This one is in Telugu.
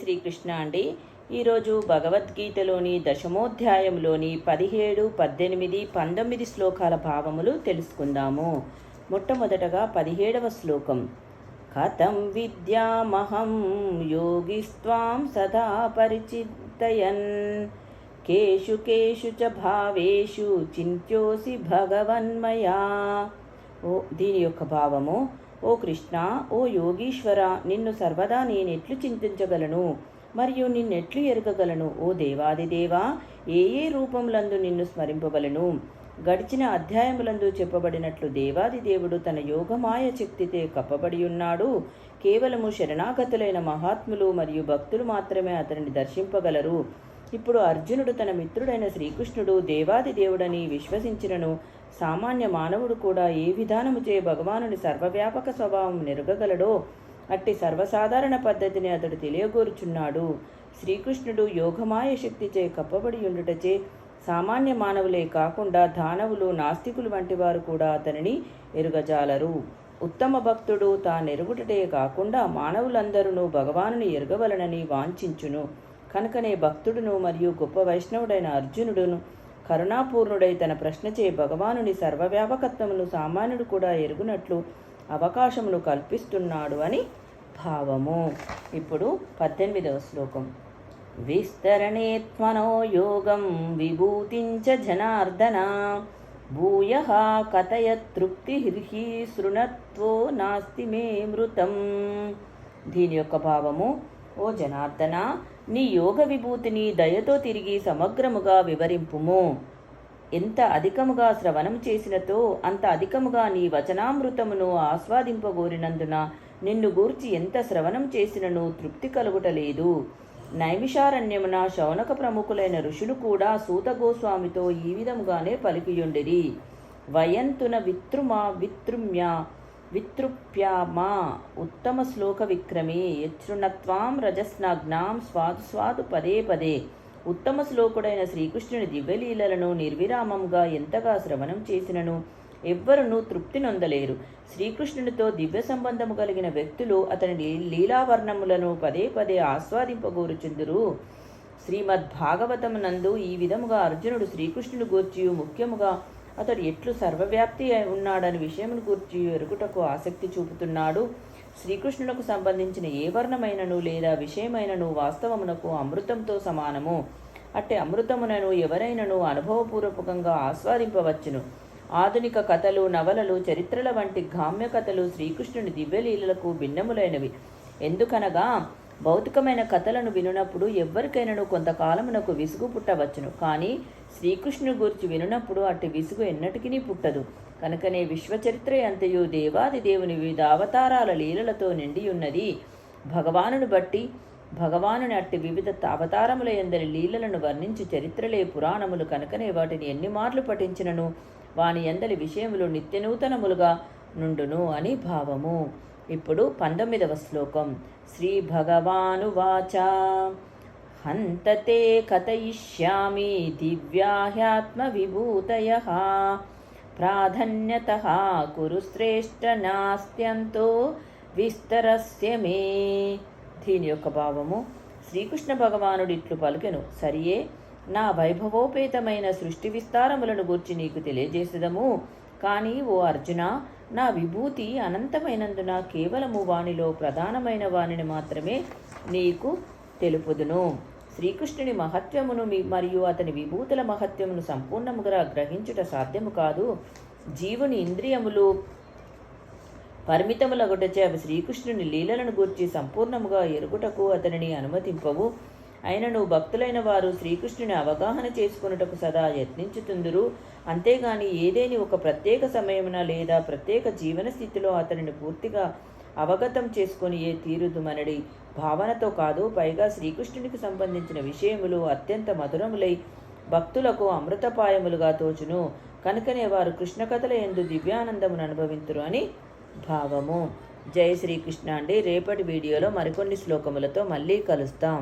శ్రీకృష్ణ అండి. ఈరోజు భగవద్గీతలోని దశమోధ్యాయంలోని పదిహేడు పద్దెనిమిది పంతొమ్మిది శ్లోకాల భావములు తెలుసుకుందాము. మొట్టమొదటగా పదిహేడవ శ్లోకం. కథం విద్యామహం యోగిస్వాం సదా పరిచితయన్ కేషు కేషు చ భావేషు చింత్యోసి భగవన్మయా. ఓ దీని యొక్క భావము ఓ కృష్ణ ఓ యోగీశ్వర నిన్ను సర్వదా నేనెట్లు చింతించగలను మరియు నిన్నెట్లు ఎరగగలను. ఓ దేవాదిదేవా ఏ ఏ రూపములందు నిన్ను స్మరింపగలను గడిచిన అధ్యాయములందు చెప్పబడినట్లు దేవాది దేవుడు తన యోగమాయ శక్తితే కప్పబడి ఉన్నాడు. కేవలము శరణాగతులైన మహాత్ములు మరియు భక్తులు మాత్రమే అతనిని దర్శింపగలరు. ఇప్పుడు అర్జునుడు తన మిత్రుడైన శ్రీకృష్ణుడు దేవాది దేవుడని విశ్వసించినను. సామాన్య మానవుడు కూడా ఏ విధానముచే భగవానుని సర్వవ్యాపక స్వభావం నెరగగలడో అట్టి సర్వసాధారణ పద్ధతిని అతడు తెలియగోరుచున్నాడు. శ్రీకృష్ణుడు యోగమాయ శక్తిచే కప్పబడి ఉండుటచే సామాన్య మానవులే కాకుండా దానవులు నాస్తికులు వంటి వారు కూడా అతనిని ఎరుగజాలరు. ఉత్తమ భక్తుడు తానెరుగుటటే కాకుండా మానవులందరూ భగవానుని ఎరగవలనని వాంఛించును. కనుకనే భక్తుడును మరియు గొప్ప వైష్ణవుడైన అర్జునుడును కరుణాపూర్ణుడై తన ప్రశ్నచే భగవానుని సర్వవ్యాపకత్వమును సామాన్యుడు కూడా ఎరుగునట్లు అవకాశమును కల్పిస్తున్నాడు అని భావము. ఇప్పుడు పద్దెనిమిదవ శ్లోకం. విస్తరణే యోగం విభూతించ జనార్దన భూయ కథయ తృప్తి హిర్హి శృణత్వో నాస్తి మే మృతం. దీని యొక్క భావము ఓ జనార్దన నీ యోగ విభూతిని దయతో తిరిగి సమగ్రముగా వివరింపుము. ఎంత అధికముగా శ్రవణం చేసినతో అంత అధికముగా నీ వచనామృతమును ఆస్వాదింపగోరినందున నిన్ను గూర్చి ఎంత శ్రవణం చేసినను తృప్తి కలుగుటలేదు. నైమిషారణ్యమున శౌనక ప్రముఖులైన ఋషులు కూడా సూతగోస్వామితో ఈ విధముగానే పలికియుండిరి. వయంతున విత్రుమా విత్రుమ్య వితృప్యామా. ఉత్తమ శ్లోక విక్రమే. యశృణత్వాం రజస్నాగ్నాం స్వాదు స్వాదు పదే పదే. ఉత్తమ శ్లోకుడైన శ్రీకృష్ణుని దివ్యలీలలను నిర్విరామంగా ఎంతగా శ్రవణం చేసినను ఎవ్వరునూ తృప్తి నొందలేరు. శ్రీకృష్ణునితో దివ్య సంబంధము కలిగిన వ్యక్తులు అతని లీలావర్ణములను పదే పదే ఆస్వాదింపగోరుచుందురు. శ్రీమద్ నందు ఈ విధముగా అర్జునుడు శ్రీకృష్ణుడు గూర్చి ముఖ్యముగా అతడు ఎట్లు సర్వవ్యాప్తి ఉన్నాడని విషయమును గూర్చి ఎరుగుటకు ఆసక్తి చూపుతున్నాడు. శ్రీకృష్ణునకు సంబంధించిన ఏ వర్ణమైనను లేదా విషయమైనను వాస్తవమునకు అమృతంతో సమానము. అట్టే అమృతమునను ఎవరైనను అనుభవపూర్వకంగా ఆస్వాదింపవచ్చును. ఆధునిక కథలు నవలలు చరిత్రల వంటి గామ్య కథలు శ్రీకృష్ణుని దివ్యలీలలకు భిన్నములైనవి. ఎందుకనగా భౌతికమైన కథలను వినునప్పుడు ఎవ్వరికైనాను కొంతకాలమునకు విసుగు పుట్టవచ్చును. కానీ శ్రీకృష్ణుని గురించి వినునప్పుడు అట్టి విసుగు ఎన్నటికీ పుట్టదు. కనుకనే విశ్వచరిత్ర అంతయు దేవాది దేవుని వివిధ అవతారాల లీలలతో నిండి ఉన్నది భగవానును బట్టి భగవానుని అట్టి వివిధ అవతారముల ఎందరి లీలలను వర్ణించి చరిత్రలే పురాణములు. కనుకనే వాటిని ఎన్ని మార్లు పఠించినను? వాని ఎందలి విషయములు నిత్యనూతనములుగా నుండును అని భావము. ఇప్పుడు పంతొమ్మిదవ శ్లోకం. శ్రీ భగవానువాచ హంతతే కథయిష్యామి దివ్యాహ్యాత్మ విభూతయ ప్రాధాన్యత కురు శ్రేష్ఠ నాస్త్యంతో విస్తరస్య మే. దీని యొక్క భావము శ్రీకృష్ణ భగవానుడు ఇట్లు పలుకెను. సరియే నా వైభవోపేతమైన సృష్టి విస్తారములను గూర్చి నీకు తెలియజేసేదము. కానీ ఓ అర్జున నా విభూతి అనంతమైనందున కేవలము వానిలో ప్రధానమైన వానిని మాత్రమే నీకు తెలుపుదును. శ్రీకృష్ణుని మహత్వమును మరియు అతని విభూతుల మహత్వమును సంపూర్ణముగా గ్రహించుట సాధ్యము కాదు. జీవుని ఇంద్రియములు పరిమితములగుటచే అవి శ్రీకృష్ణుని లీలలను గూర్చి సంపూర్ణముగా ఎరుగుటకు అతనిని అనుమతింపవు. అయినను భక్తులైన వారు శ్రీకృష్ణుని అవగాహన చేసుకున్నటకు సదా యత్నించుతుందురు. అంతేగాని ఏదేని ఒక ప్రత్యేక సమయమున లేదా ప్రత్యేక జీవన స్థితిలో అతనిని పూర్తిగా అవగతం చేసుకొని ఏ తీరుదుమనడి. భావనతో కాదు పైగా శ్రీకృష్ణునికి సంబంధించిన విషయములు అత్యంత మధురములై భక్తులకు అమృతపాయములుగా తోచును. కనుకనే వారు కృష్ణ కథల ఎందు దివ్యానందమును అనుభవింతురు అని భావము. జయ శ్రీకృష్ణ అండి. రేపటి వీడియోలో మరికొన్ని శ్లోకములతో మళ్ళీ కలుస్తాం.